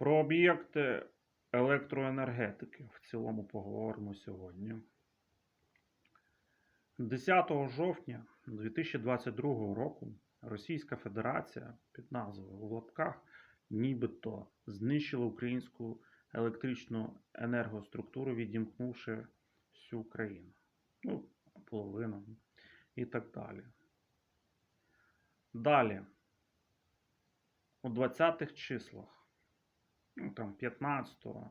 Про об'єкти електроенергетики в цілому поговоримо сьогодні. 10 жовтня 2022 року Російська Федерація під назвою в лапках нібито знищила українську електричну енергоструктуру, відімкнувши всю Україну. Ну, половину і так далі. Далі, у 20-х числах, там 15-20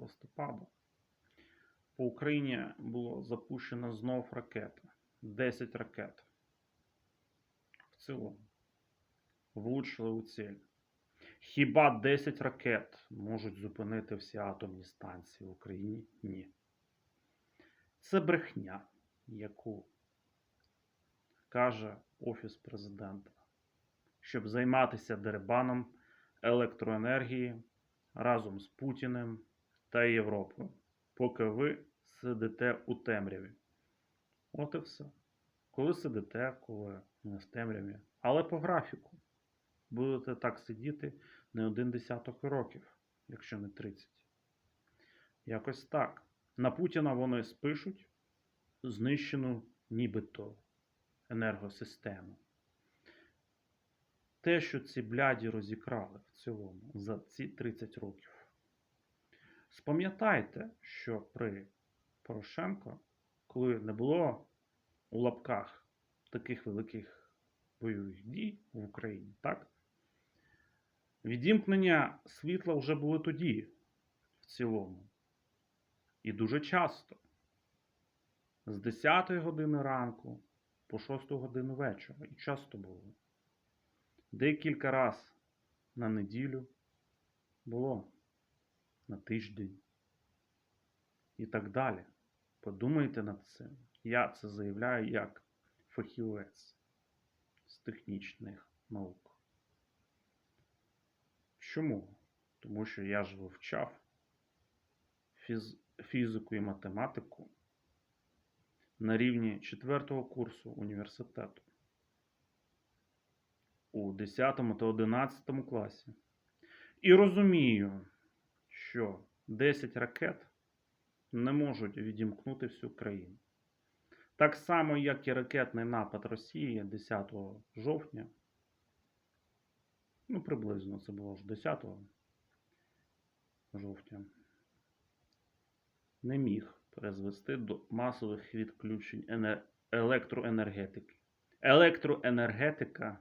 листопада, по Україні було запущено знов ракети. 10 ракет. В цілому. Влучили у ціль. Хіба 10 ракет можуть зупинити всі атомні станції в Україні? Ні. Це брехня, яку каже Офіс президента, щоб займатися дерибаном електроенергії разом з Путіним та Європою, поки ви сидите у темряві. От і все. Коли сидите, коли не в темряві, але по графіку. Будете так сидіти не один десяток років, якщо не 30. Якось так. На Путіна вони спишуть знищену нібито енергосистему. Те, що ці бляді розікрали в цілому за ці 30 років. Спам'ятайте, що при Порошенко, коли не було у лапках таких великих бойових дій в Україні, так? Відімкнення світла вже були тоді, в цілому. І дуже часто. З 10 години ранку по 6 годину вечора. І часто було. Декілька раз на неділю було на тиждень і так далі. Подумайте над цим. Я це заявляю як фахівець з технічних наук. Чому? Тому що я ж вивчав фіз... фізику і математику на рівні 4 курсу університету у 10 та 11 класі. І розумію, що 10 ракет не можуть відімкнути всю країну. Так само, як і ракетний напад Росії 10 жовтня. Ну, приблизно це було ж 10 жовтня. Не міг призвести до масових відключень ене- електроенергетики. Електроенергетика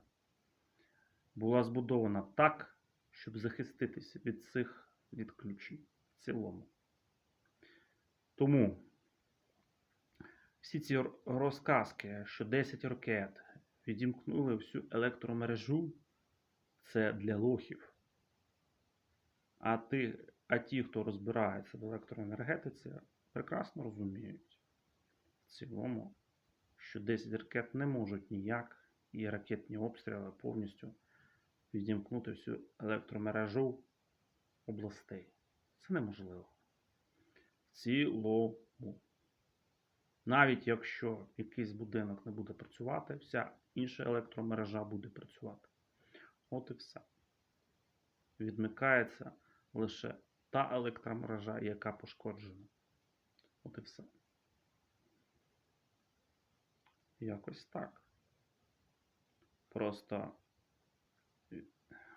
була збудована так, щоб захиститися від цих відключень в цілому. Тому всі ці розказки, що 10 ракет відімкнули всю електромережу, це для лохів. А, ти, а ті, хто розбирається в електроенергетиці, прекрасно розуміють в цілому, що 10 ракет не можуть ніяк і ракетні обстріли повністю відімкнути всю електромережу областей. Це неможливо. В цілому. Навіть якщо якийсь будинок не буде працювати, вся інша електромережа буде працювати. От і все. Відмикається лише та електромережа, яка пошкоджена. От і все. Якось так. Просто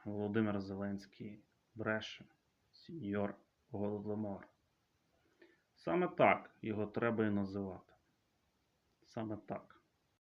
Володимир Зеленський бреше, сеньор Голодомор. Саме так його треба і називати. Саме так.